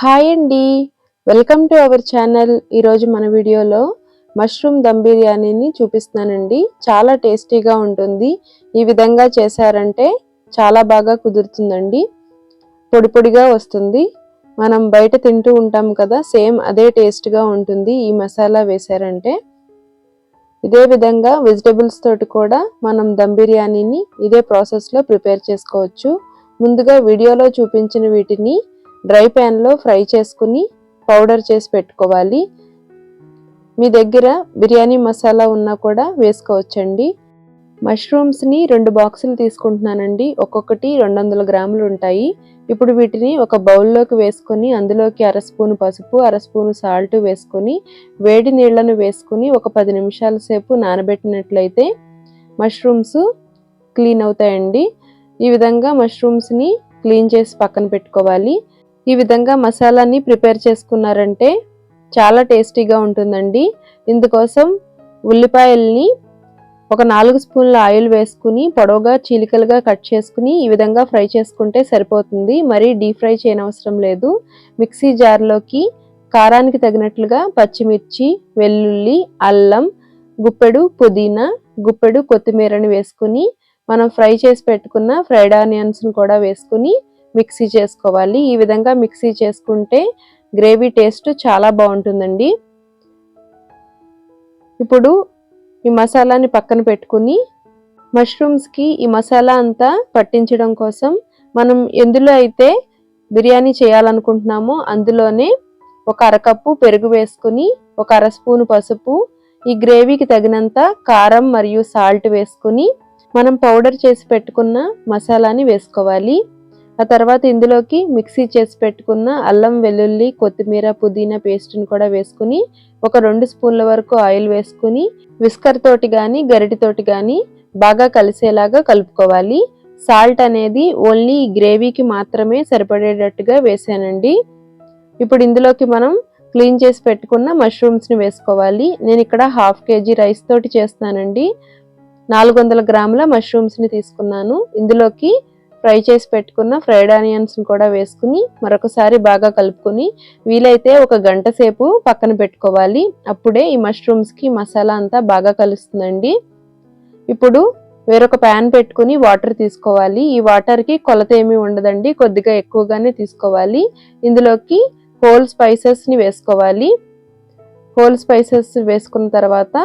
Hi అండి. Welcome to our channel. ఈరోజు మన వీడియోలో మష్రూమ్ దమ్ బిర్యానీని చూపిస్తున్నానండి. చాలా టేస్టీగా ఉంటుంది. ఈ విధంగా చేశారంటే చాలా బాగా కుదురుతుందండి. పొడి పొడిగా వస్తుంది. మనం బయట తింటూ ఉంటాం కదా సేమ్ అదే టేస్ట్గా ఉంటుంది ఈ మసాలా వేశారంటే. ఇదే విధంగా వెజిటబుల్స్ తోటి కూడా మనం దమ్ బిర్యానీని ఇదే ప్రాసెస్లో ప్రిపేర్ చేసుకోవచ్చు. ముందుగా వీడియోలో చూపించిన వీటిని డ్రై ప్యాన్లో ఫ్రై చేసుకుని పౌడర్ చేసి పెట్టుకోవాలి. మీ దగ్గర బిర్యానీ మసాలా ఉన్నా కూడా వేసుకోవచ్చండి. మష్రూమ్స్ని రెండు బాక్సులు తీసుకుంటున్నానండి. ఒక్కొక్కటి రెండు వందల గ్రాములు ఉంటాయి. ఇప్పుడు వీటిని ఒక బౌల్లోకి వేసుకొని అందులోకి అర స్పూను పసుపు అర స్పూను సాల్ట్ వేసుకొని వేడి నీళ్ళను వేసుకుని ఒక పది నిమిషాల సేపు నానబెట్టినట్లయితే మష్రూమ్స్ క్లీన్ అవుతాయండి. ఈ విధంగా మష్రూమ్స్ని క్లీన్ చేసి పక్కన పెట్టుకోవాలి. ఈ విధంగా మసాలాని ప్రిపేర్ చేసుకున్నారంటే చాలా టేస్టీగా ఉంటుందండి. ఇందుకోసం ఉల్లిపాయల్ని ఒక నాలుగు స్పూన్ల ఆయిల్ వేసుకుని పొడవుగా చీలికలుగా కట్ చేసుకుని ఈ విధంగా ఫ్రై చేసుకుంటే సరిపోతుంది. మరీ డీప్ ఫ్రై చేయనవసరం లేదు. మిక్సీ జార్లోకి కారానికి తగినట్లుగా పచ్చిమిర్చి వెల్లుల్లి అల్లం గుప్పెడు పుదీనా గుప్పెడు కొత్తిమీరని వేసుకుని మనం ఫ్రై చేసి పెట్టుకున్న ఫ్రైడ్ ఆనియన్స్ని కూడా వేసుకుని మిక్సీ చేసుకోవాలి. ఈ విధంగా మిక్సీ చేసుకుంటే గ్రేవీ టేస్ట్ చాలా బాగుంటుందండి. ఇప్పుడు ఈ మసాలాని పక్కన పెట్టుకుని మష్రూమ్స్కి ఈ మసాలా అంతా పట్టించడం కోసం మనం ఎందులో అయితే బిర్యానీ చేయాలనుకుంటున్నామో అందులోనే ఒక అరకప్పు పెరుగు వేసుకుని ఒక అర స్పూను పసుపు ఈ గ్రేవీకి తగినంత కారం మరియు సాల్ట్ వేసుకుని మనం పౌడర్ చేసి పెట్టుకున్న మసాలాని వేసుకోవాలి. ఆ తర్వాత ఇందులోకి మిక్సీ చేసి పెట్టుకున్న అల్లం వెల్లుల్లి కొత్తిమీర పుదీనా పేస్ట్ని కూడా వేసుకుని ఒక రెండు స్పూన్ల వరకు ఆయిల్ వేసుకుని విస్కర్ తోటి కానీ గరిటితోటి కానీ బాగా కలిసేలాగా కలుపుకోవాలి. సాల్ట్ అనేది ఓన్లీ గ్రేవీకి మాత్రమే సరిపడేటట్టుగా వేసానండి. ఇప్పుడు ఇందులోకి మనం క్లీన్ చేసి పెట్టుకున్న మష్రూమ్స్ని వేసుకోవాలి. నేను ఇక్కడ హాఫ్ కేజీ రైస్ తోటి చేస్తానండి నాలుగు వందల గ్రాముల మష్రూమ్స్ని తీసుకున్నాను. ఇందులోకి ఫ్రై చేసి పెట్టుకున్న ఫ్రైడ్ ఆనియన్స్ని కూడా వేసుకుని మరొకసారి బాగా కలుపుకొని వీలైతే ఒక గంట సేపు పక్కన పెట్టుకోవాలి. అప్పుడే ఈ మష్రూమ్స్కి మసాలా అంతా బాగా కలుస్తుందండి. ఇప్పుడు వేరొక ప్యాన్ పెట్టుకుని వాటర్ తీసుకోవాలి. ఈ వాటర్కి కొలత ఏమీ ఉండదండి. కొద్దిగా ఎక్కువగానే తీసుకోవాలి. ఇందులోకి హోల్ స్పైసెస్ని వేసుకోవాలి. హోల్ స్పైసెస్ వేసుకున్న తర్వాత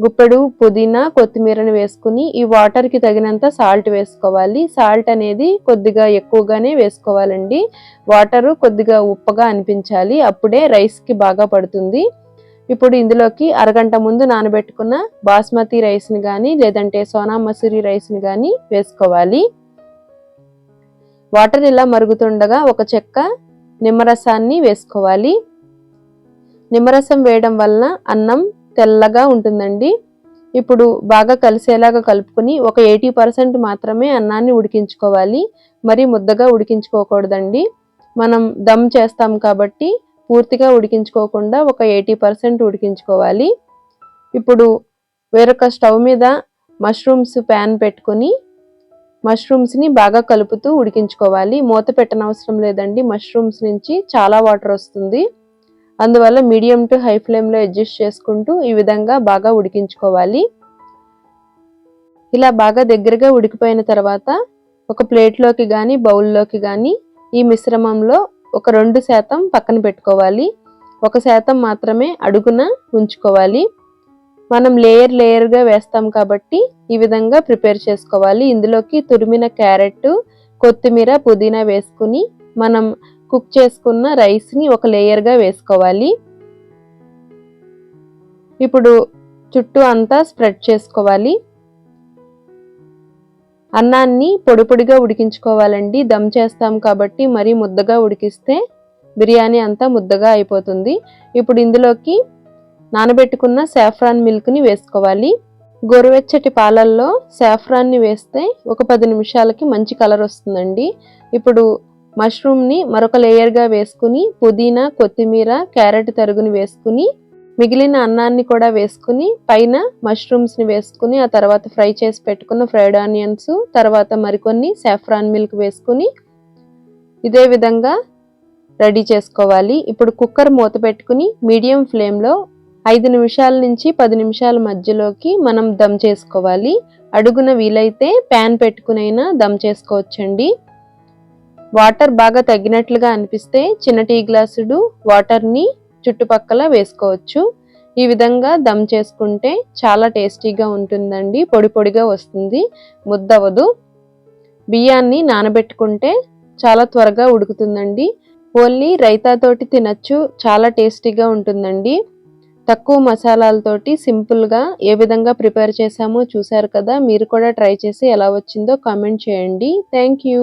గుప్పెడు పుదీనా కొత్తిమీరని వేసుకుని ఈ వాటర్కి తగినంత సాల్ట్ వేసుకోవాలి. సాల్ట్ అనేది కొద్దిగా ఎక్కువగానే వేసుకోవాలండి. వాటర్ కొద్దిగా ఉప్పగా అనిపించాలి. అప్పుడే రైస్కి బాగా పడుతుంది. ఇప్పుడు ఇందులోకి అరగంట ముందు నానబెట్టుకున్న బాస్మతి రైస్ని కానీ లేదంటే సోనా మసూరి రైస్ని కానీ వేసుకోవాలి. వాటర్ ఇలా మరుగుతుండగా ఒక చెక్క నిమ్మరసాన్ని వేసుకోవాలి. నిమ్మరసం వేయడం వలన అన్నం తెల్లగా ఉంటుందండి. ఇప్పుడు బాగా కలిసేలాగా కలుపుకొని ఒక ఎయిటీ పర్సెంట్ మాత్రమే అన్నాన్ని ఉడికించుకోవాలి. మరి ముద్దగా ఉడికించుకోకూడదండి. మనం దమ్ చేస్తాం కాబట్టి పూర్తిగా ఉడికించుకోకుండా ఒక ఎయిటీ పర్సెంట్ ఉడికించుకోవాలి. ఇప్పుడు వేరొక స్టవ్ మీద మష్రూమ్స్ ప్యాన్ పెట్టుకొని మష్రూమ్స్ని బాగా కలుపుతూ ఉడికించుకోవాలి. మూత పెట్టనవసరం లేదండి. మష్రూమ్స్ నుంచి చాలా వాటర్ వస్తుంది. అందువల్ల మీడియం టు హై ఫ్లేమ్లో అడ్జస్ట్ చేసుకుంటూ ఈ విధంగా బాగా ఉడికించుకోవాలి. ఇలా బాగా దగ్గరగా ఉడికిపోయిన తర్వాత ఒక ప్లేట్లోకి కానీ బౌల్లోకి కానీ ఈ మిశ్రమంలో ఒక రెండు శాతం పక్కన పెట్టుకోవాలి. ఒక శాతం మాత్రమే అడుగున ఉంచుకోవాలి. మనం లేయర్ లేయర్గా వేస్తాం కాబట్టి ఈ విధంగా ప్రిపేర్ చేసుకోవాలి. ఇందులోకి తురిమిన క్యారెట్ కొత్తిమీర పుదీనా వేసుకుని మనం కుక్ చేసుకున్న రైస్ని ఒక లేయర్గా వేసుకోవాలి. ఇప్పుడు చుట్టూ అంతా స్ప్రెడ్ చేసుకోవాలి. అన్నాన్ని పొడి పొడిగా ఉడికించుకోవాలండి. దమ్ చేస్తాం కాబట్టి మరీ ముద్దగా ఉడికిస్తే బిర్యానీ అంతా ముద్దగా అయిపోతుంది. ఇప్పుడు ఇందులోకి నానబెట్టుకున్న సాఫ్రాన్ మిల్క్ని వేసుకోవాలి. గోరువెచ్చటి పాలల్లో సాఫ్రాన్ని వేస్తే ఒక పది నిమిషాలకి మంచి కలర్ వస్తుందండి. ఇప్పుడు మష్రూమ్ని మరొక లేయర్గా వేసుకుని పుదీనా కొత్తిమీర క్యారెట్ తరుగుని వేసుకుని మిగిలిన అన్నాన్ని కూడా వేసుకుని పైన మష్రూమ్స్ని వేసుకుని ఆ తర్వాత ఫ్రై చేసి పెట్టుకున్న ఫ్రైడ్ ఆనియన్స్ తర్వాత మరికొన్ని సాఫ్రాన్ మిల్క్ వేసుకుని ఇదే విధంగా రెడీ చేసుకోవాలి. ఇప్పుడు కుక్కర్ మూత పెట్టుకుని మీడియం ఫ్లేమ్లో ఐదు నిమిషాల నుంచి పది నిమిషాల మధ్యలోకి మనం దమ్ చేసుకోవాలి. అడుగున వీలైతే ప్యాన్ పెట్టుకునైనా దమ్ చేసుకోవచ్చండి. వాటర్ బాగా తగ్గినట్లుగా అనిపిస్తే చిన్న టీ గ్లాసుడు వాటర్ని చుట్టుపక్కల వేసుకోవచ్చు. ఈ విధంగా దమ్ చేసుకుంటే చాలా టేస్టీగా ఉంటుందండి. పొడి పొడిగా వస్తుంది. ముద్దవదు బియ్యాన్ని నానబెట్టుకుంటే చాలా త్వరగా ఉడుకుతుందండి. ఓన్లీ రైతాతోటి తినచ్చు చాలా టేస్టీగా ఉంటుందండి. తక్కువ మసాలాలతోటి సింపుల్గా ఏ విధంగా ప్రిపేర్ చేసామో చూసారు కదా మీరు కూడా ట్రై చేసి ఎలా వచ్చిందో కామెంట్ చేయండి. Thank you.